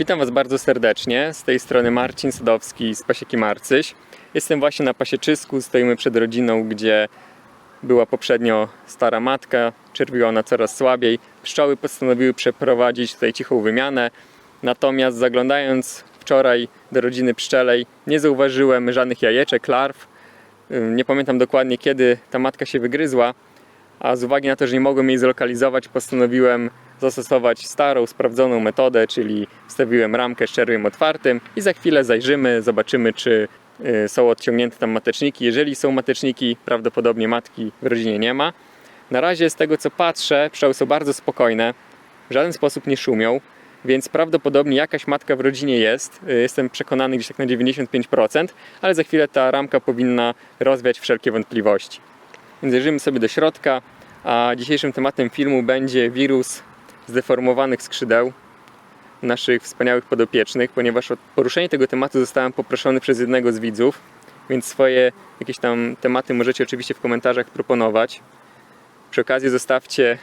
Witam Was bardzo serdecznie. Z tej strony Marcin Sadowski z Pasieki Marcyś. Jestem właśnie na pasieczysku, stoimy przed rodziną, gdzie była poprzednio stara matka, czerwiła ona coraz słabiej. Pszczoły postanowiły przeprowadzić tutaj cichą wymianę. Natomiast zaglądając wczoraj do rodziny pszczelej, nie zauważyłem żadnych jajeczek, larw. Nie pamiętam dokładnie kiedy ta matka się wygryzła, a z uwagi na to, że nie mogłem jej zlokalizować, postanowiłem zastosować starą, sprawdzoną metodę, czyli wstawiłem ramkę z czerwiem otwartym i za chwilę zajrzymy, zobaczymy, czy y, są odciągnięte tam mateczniki. Jeżeli są mateczniki, prawdopodobnie matki w rodzinie nie ma. Na razie z tego co patrzę, pszczoły są bardzo spokojne, w żaden sposób nie szumią, więc prawdopodobnie jakaś matka w rodzinie jest. Y, Jestem przekonany gdzieś tak na 95%, ale za chwilę ta ramka powinna rozwiać wszelkie wątpliwości. Więc zajrzymy sobie do środka, a dzisiejszym tematem filmu będzie wirus zdeformowanych skrzydeł naszych wspaniałych podopiecznych, ponieważ o poruszenie tego tematu zostałem poproszony przez jednego z widzów, więc swoje jakieś tam tematy możecie oczywiście w komentarzach proponować. Przy okazji zostawcie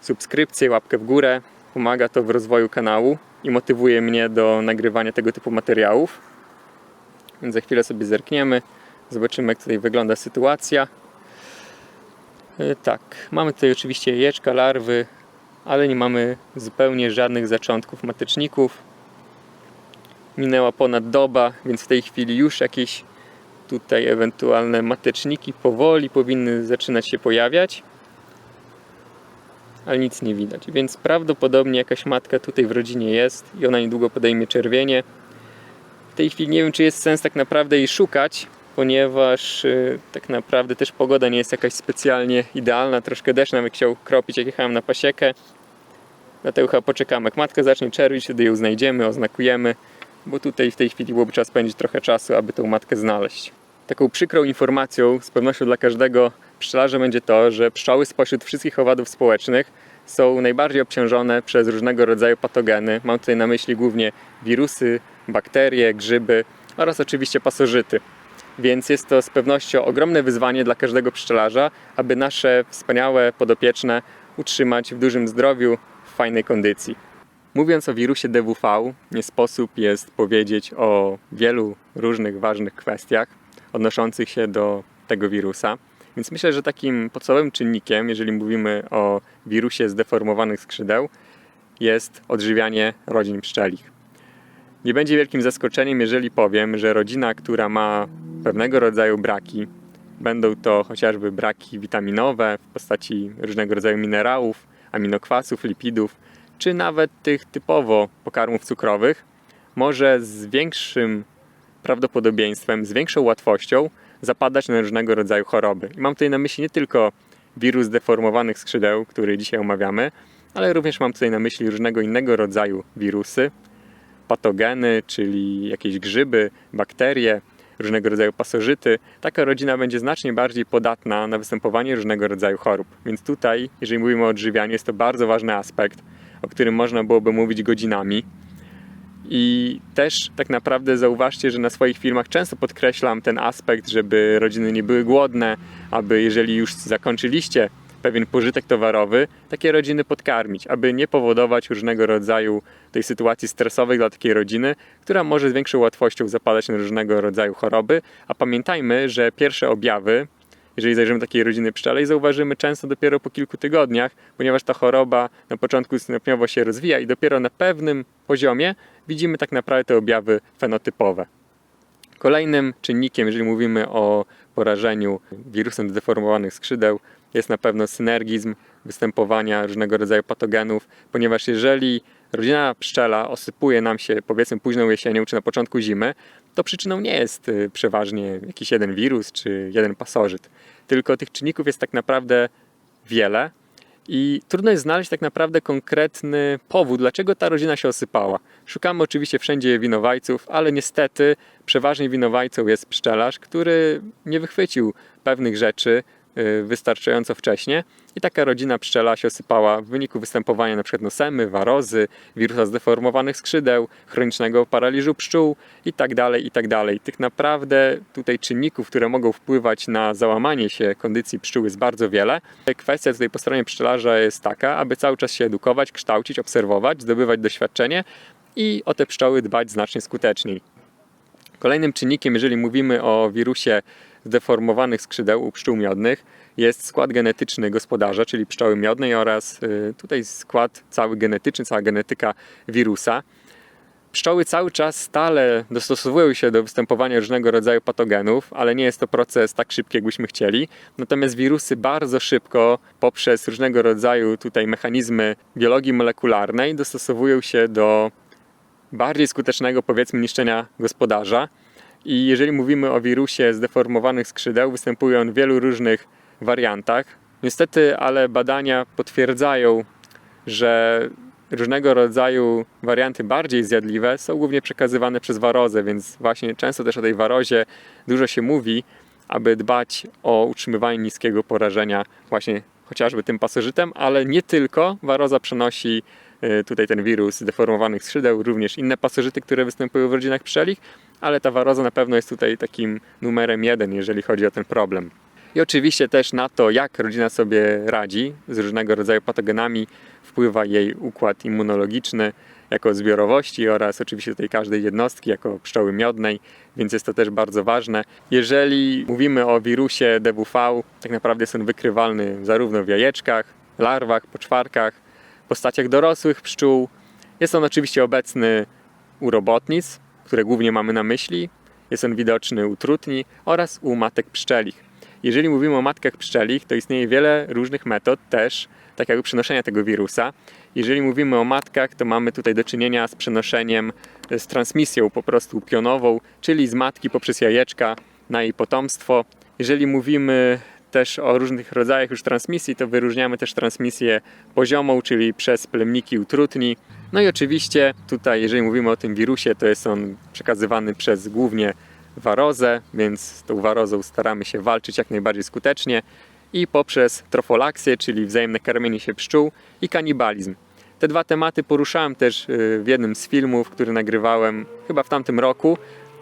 subskrypcję, łapkę w górę. Pomaga to w rozwoju kanału i motywuje mnie do nagrywania tego typu materiałów. Więc za chwilę sobie zerkniemy, zobaczymy jak tutaj wygląda sytuacja. E, Tak, mamy tutaj oczywiście jajeczka, larwy, ale nie mamy zupełnie żadnych zaczątków mateczników. Minęła ponad doba, więc w tej chwili już jakieś tutaj ewentualne mateczniki powoli powinny zaczynać się pojawiać. Ale nic nie widać, więc prawdopodobnie jakaś matka tutaj w rodzinie jest i ona niedługo podejmie czerwienie. W tej chwili nie wiem, czy jest sens tak naprawdę jej szukać, ponieważ y, tak naprawdę też pogoda nie jest jakaś specjalnie idealna. Troszkę deszcz nawet chciał kropić, jak jechałem na pasiekę. Dlatego chyba poczekamy. Jak matka zacznie czerwić, wtedy ją znajdziemy, oznakujemy, bo tutaj w tej chwili byłoby trzeba spędzić trochę czasu, aby tą matkę znaleźć. Taką przykrą informacją, z pewnością dla każdego pszczelarza będzie to, że pszczoły spośród wszystkich owadów społecznych są najbardziej obciążone przez różnego rodzaju patogeny. Mam tutaj na myśli głównie wirusy, bakterie, grzyby oraz oczywiście pasożyty. Więc jest to z pewnością ogromne wyzwanie dla każdego pszczelarza, aby nasze wspaniałe podopieczne utrzymać w dużym zdrowiu, w fajnej kondycji. Mówiąc o wirusie DWV, nie sposób jest powiedzieć o wielu różnych ważnych kwestiach odnoszących się do tego wirusa. Więc myślę, że takim podstawowym czynnikiem, jeżeli mówimy o wirusie zdeformowanych skrzydeł, jest odżywianie rodzin pszczelich. Nie będzie wielkim zaskoczeniem, jeżeli powiem, że rodzina, która ma pewnego rodzaju braki, będą to chociażby braki witaminowe w postaci różnego rodzaju minerałów, aminokwasów, lipidów, czy nawet tych typowo pokarmów cukrowych, może z większym prawdopodobieństwem, z większą łatwością zapadać na różnego rodzaju choroby. I mam tutaj na myśli nie tylko wirus deformowanych skrzydeł, który dzisiaj omawiamy, ale również mam tutaj na myśli różnego innego rodzaju wirusy, patogeny, czyli jakieś grzyby, bakterie, różnego rodzaju pasożyty, taka rodzina będzie znacznie bardziej podatna na występowanie różnego rodzaju chorób. Więc tutaj, jeżeli mówimy o odżywianiu, jest to bardzo ważny aspekt, o którym można byłoby mówić godzinami. I też tak naprawdę zauważcie, że na swoich filmach często podkreślam ten aspekt, żeby rodziny nie były głodne, aby jeżeli już zakończyliście pewien pożytek towarowy, takie rodziny podkarmić, aby nie powodować różnego rodzaju tej sytuacji stresowej dla takiej rodziny, która może z większą łatwością zapadać na różnego rodzaju choroby. A pamiętajmy, że pierwsze objawy, jeżeli zajrzymy takiej rodziny pszczelej, zauważymy często dopiero po kilku tygodniach, ponieważ ta choroba na początku stopniowo się rozwija i dopiero na pewnym poziomie widzimy tak naprawdę te objawy fenotypowe. Kolejnym czynnikiem, jeżeli mówimy o porażeniu wirusem zdeformowanych skrzydeł, jest na pewno synergizm występowania różnego rodzaju patogenów, ponieważ jeżeli rodzina pszczela osypuje nam się powiedzmy późną jesienią czy na początku zimy, to przyczyną nie jest y, przeważnie jakiś jeden wirus czy jeden pasożyt, tylko tych czynników jest tak naprawdę wiele i trudno jest znaleźć tak naprawdę konkretny powód, dlaczego ta rodzina się osypała. Szukamy oczywiście wszędzie winowajców, ale niestety przeważnie winowajcą jest pszczelarz, który nie wychwycił pewnych rzeczy wystarczająco wcześnie i taka rodzina pszczela się osypała w wyniku występowania np. nosemy, warozy, wirusa zdeformowanych skrzydeł, chronicznego paraliżu pszczół itd. itd. Tych naprawdę tutaj czynników, które mogą wpływać na załamanie się kondycji pszczół jest bardzo wiele. Kwestia tutaj po stronie pszczelarza jest taka, aby cały czas się edukować, kształcić, obserwować, zdobywać doświadczenie i o te pszczoły dbać znacznie skuteczniej. Kolejnym czynnikiem, jeżeli mówimy o wirusie zdeformowanych skrzydeł u pszczół miodnych, jest skład genetyczny gospodarza, czyli pszczoły miodnej oraz y, tutaj skład cały genetyczny, cała genetyka wirusa. Pszczoły cały czas stale dostosowują się do występowania różnego rodzaju patogenów, ale nie jest to proces tak szybki, jakbyśmy chcieli. Natomiast wirusy bardzo szybko poprzez różnego rodzaju tutaj mechanizmy biologii molekularnej dostosowują się do bardziej skutecznego powiedzmy niszczenia gospodarza. I jeżeli mówimy o wirusie zdeformowanych skrzydeł, występuje on w wielu różnych wariantach. Niestety, ale badania potwierdzają, że różnego rodzaju warianty bardziej zjadliwe są głównie przekazywane przez warozę, więc właśnie często też o tej warozie dużo się mówi, aby dbać o utrzymywanie niskiego porażenia właśnie chociażby tym pasożytem, ale nie tylko. Waroza przenosi y, tutaj ten wirus zdeformowanych skrzydeł, również inne pasożyty, które występują w rodzinach pszczelich, ale ta waroza na pewno jest tutaj takim numerem jeden, jeżeli chodzi o ten problem. I oczywiście też na to, jak rodzina sobie radzi z różnego rodzaju patogenami, wpływa jej układ immunologiczny jako zbiorowości oraz oczywiście tej każdej jednostki jako pszczoły miodnej, więc jest to też bardzo ważne. Jeżeli mówimy o wirusie DWV, tak naprawdę jest on wykrywalny zarówno w jajeczkach, larwach, poczwarkach, postaciach dorosłych pszczół. Jest on oczywiście obecny u robotnic, które głównie mamy na myśli. Jest on widoczny u trutni oraz u matek pszczelich. Jeżeli mówimy o matkach pszczelich, to istnieje wiele różnych metod też takiego przenoszenia tego wirusa. Jeżeli mówimy o matkach, to mamy tutaj do czynienia z przenoszeniem, z transmisją po prostu pionową, czyli z matki poprzez jajeczka na jej potomstwo. Jeżeli mówimy też o różnych rodzajach już transmisji, to wyróżniamy też transmisję poziomą, czyli przez plemniki utrutni. No i oczywiście tutaj, jeżeli mówimy o tym wirusie, to jest on przekazywany przez głównie warozę, więc z tą warozą staramy się walczyć jak najbardziej skutecznie i poprzez trofolaksję, czyli wzajemne karmienie się pszczół i kanibalizm. Te dwa tematy poruszałem też y, w jednym z filmów, który nagrywałem chyba w tamtym roku,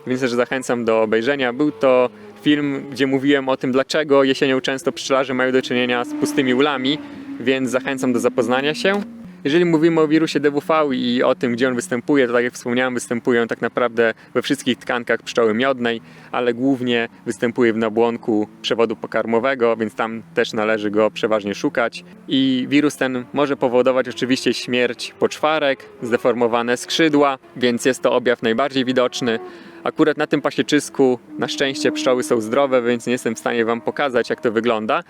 więc też zachęcam do obejrzenia. Był to film, gdzie mówiłem o tym, dlaczego jesienią często pszczelarze mają do czynienia z pustymi ulami, więc zachęcam do zapoznania się. Jeżeli mówimy o wirusie DWV i o tym, gdzie on występuje, to tak jak wspomniałem, występuje tak naprawdę we wszystkich tkankach pszczoły miodnej, ale głównie występuje w nabłonku przewodu pokarmowego, więc tam też należy go przeważnie szukać. I wirus ten może powodować oczywiście śmierć poczwarek, zdeformowane skrzydła, więc jest to objaw najbardziej widoczny. Akurat na tym pasieczysku na szczęście pszczoły są zdrowe, więc nie jestem w stanie Wam pokazać, jak to wygląda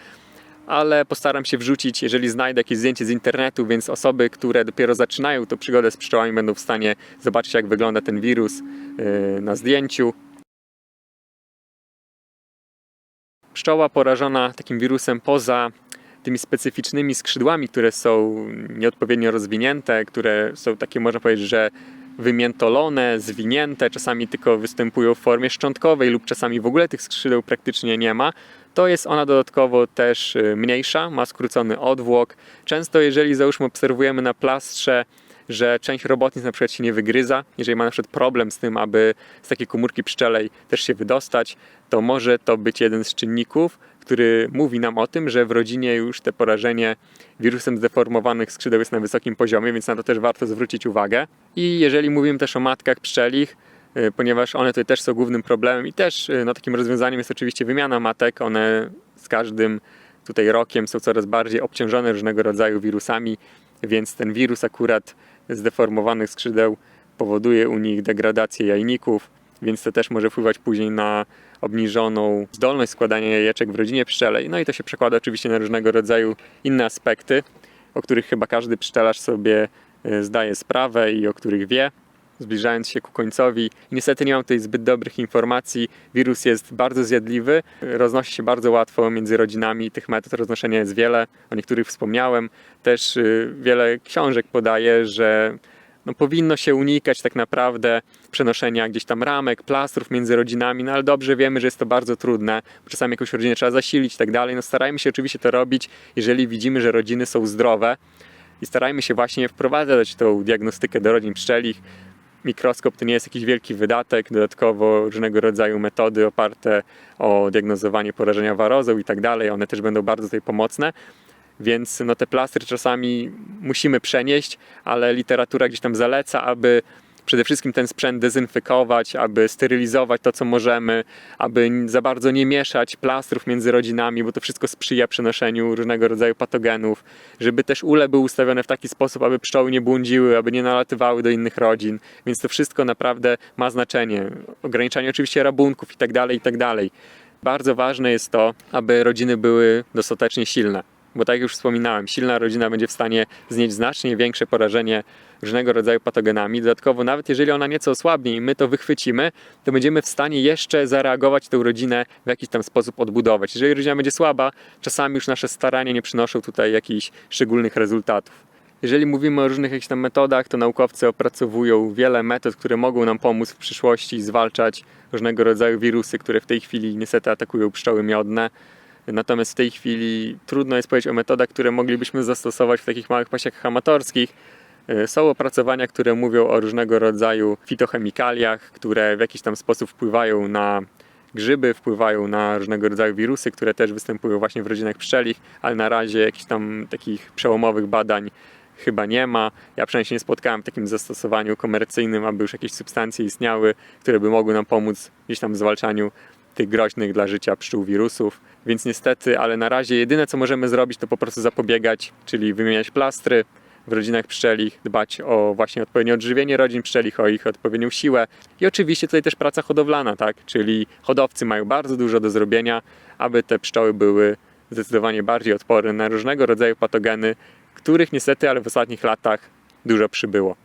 ale postaram się wrzucić, jeżeli znajdę jakieś zdjęcie z internetu, więc osoby, które dopiero zaczynają tę przygodę z pszczołami, będą w stanie zobaczyć, jak wygląda ten wirus yy, na zdjęciu. Pszczoła porażona takim wirusem poza tymi specyficznymi skrzydłami, które są nieodpowiednio rozwinięte, które są takie, można powiedzieć, że wymiętolone, zwinięte, czasami tylko występują w formie szczątkowej lub czasami w ogóle tych skrzydeł praktycznie nie ma, to jest ona dodatkowo też y, mniejsza, ma skrócony odwłok. Często jeżeli załóżmy obserwujemy na plastrze, że część robotnic na przykład się nie wygryza, jeżeli ma na przykład problem z tym, aby z takiej komórki pszczelej też się wydostać, to może to być jeden z czynników, który mówi nam o tym, że w rodzinie już te porażenie wirusem zdeformowanych skrzydeł jest na wysokim poziomie, więc na to też warto zwrócić uwagę. I jeżeli mówimy też o matkach pszczelich, y, ponieważ one tutaj też są głównym problemem i też y, no, takim rozwiązaniem jest oczywiście wymiana matek. One z każdym tutaj rokiem są coraz bardziej obciążone różnego rodzaju wirusami, więc ten wirus akurat zdeformowanych skrzydeł powoduje u nich degradację jajników, więc to też może wpływać później na obniżoną zdolność składania jajeczek w rodzinie pszczelej. No i to się przekłada oczywiście na różnego rodzaju inne aspekty, o których chyba każdy pszczelarz sobie e, zdaje sprawę i o których wie. Zbliżając się ku końcowi, niestety nie mam tutaj zbyt dobrych informacji. Wirus jest bardzo zjadliwy, roznosi się bardzo łatwo między rodzinami. Tych metod roznoszenia jest wiele, o niektórych wspomniałem. Też y, wiele książek podaje, że no, powinno się unikać tak naprawdę przenoszenia gdzieś tam ramek, plastrów między rodzinami, no ale dobrze wiemy, że jest to bardzo trudne, bo czasami jakąś rodzinę trzeba zasilić i tak dalej. No starajmy się oczywiście to robić, jeżeli widzimy, że rodziny są zdrowe i starajmy się właśnie wprowadzać tą diagnostykę do rodzin pszczelich. Mikroskop to nie jest jakiś wielki wydatek, dodatkowo różnego rodzaju metody oparte o diagnozowanie porażenia warozą i tak dalej, one też będą bardzo tutaj pomocne. Więc no, te plastry czasami musimy przenieść, ale literatura gdzieś tam zaleca, aby przede wszystkim ten sprzęt dezynfekować, aby sterylizować to, co możemy, aby za bardzo nie mieszać plastrów między rodzinami, bo to wszystko sprzyja przenoszeniu różnego rodzaju patogenów, żeby też ule były ustawione w taki sposób, aby pszczoły nie błądziły, aby nie nalatywały do innych rodzin, więc to wszystko naprawdę ma znaczenie. Ograniczanie oczywiście rabunków i tak dalej, i tak. Bardzo ważne jest to, aby rodziny były dostatecznie silne bo tak jak już wspominałem, silna rodzina będzie w stanie znieść znacznie większe porażenie różnego rodzaju patogenami. Dodatkowo, nawet jeżeli ona nieco osłabnie i my to wychwycimy, to będziemy w stanie jeszcze zareagować tę rodzinę w jakiś tam sposób odbudować. Jeżeli rodzina będzie słaba, czasami już nasze starania nie przynoszą tutaj jakichś szczególnych rezultatów. Jeżeli mówimy o różnych jakichś tam metodach, to naukowcy opracowują wiele metod, które mogą nam pomóc w przyszłości zwalczać różnego rodzaju wirusy, które w tej chwili niestety atakują pszczoły miodne. Natomiast w tej chwili trudno jest powiedzieć o metodach, które moglibyśmy zastosować w takich małych pasiekach amatorskich. E, Są opracowania, które mówią o różnego rodzaju fitochemikaliach, które w jakiś tam sposób wpływają na grzyby, wpływają na różnego rodzaju wirusy, które też występują właśnie w rodzinach pszczelich, ale na razie jakichś tam takich przełomowych badań chyba nie ma. Ja przynajmniej się nie spotkałem w takim zastosowaniu komercyjnym, aby już jakieś substancje istniały, które by mogły nam pomóc gdzieś tam w zwalczaniu tych groźnych dla życia pszczół wirusów. Więc niestety, ale na razie jedyne co możemy zrobić to po prostu zapobiegać, czyli wymieniać plastry w rodzinach pszczelich, dbać o właśnie odpowiednie odżywienie rodzin pszczelich, o ich odpowiednią siłę i oczywiście tutaj też praca hodowlana, tak? Czyli hodowcy mają bardzo dużo do zrobienia, aby te pszczoły były zdecydowanie bardziej odporne na różnego rodzaju patogeny, których niestety, ale w ostatnich latach dużo przybyło.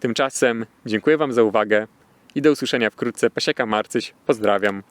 Tymczasem dziękuję Wam za uwagę i do usłyszenia wkrótce. Pasieka Marcyś, pozdrawiam.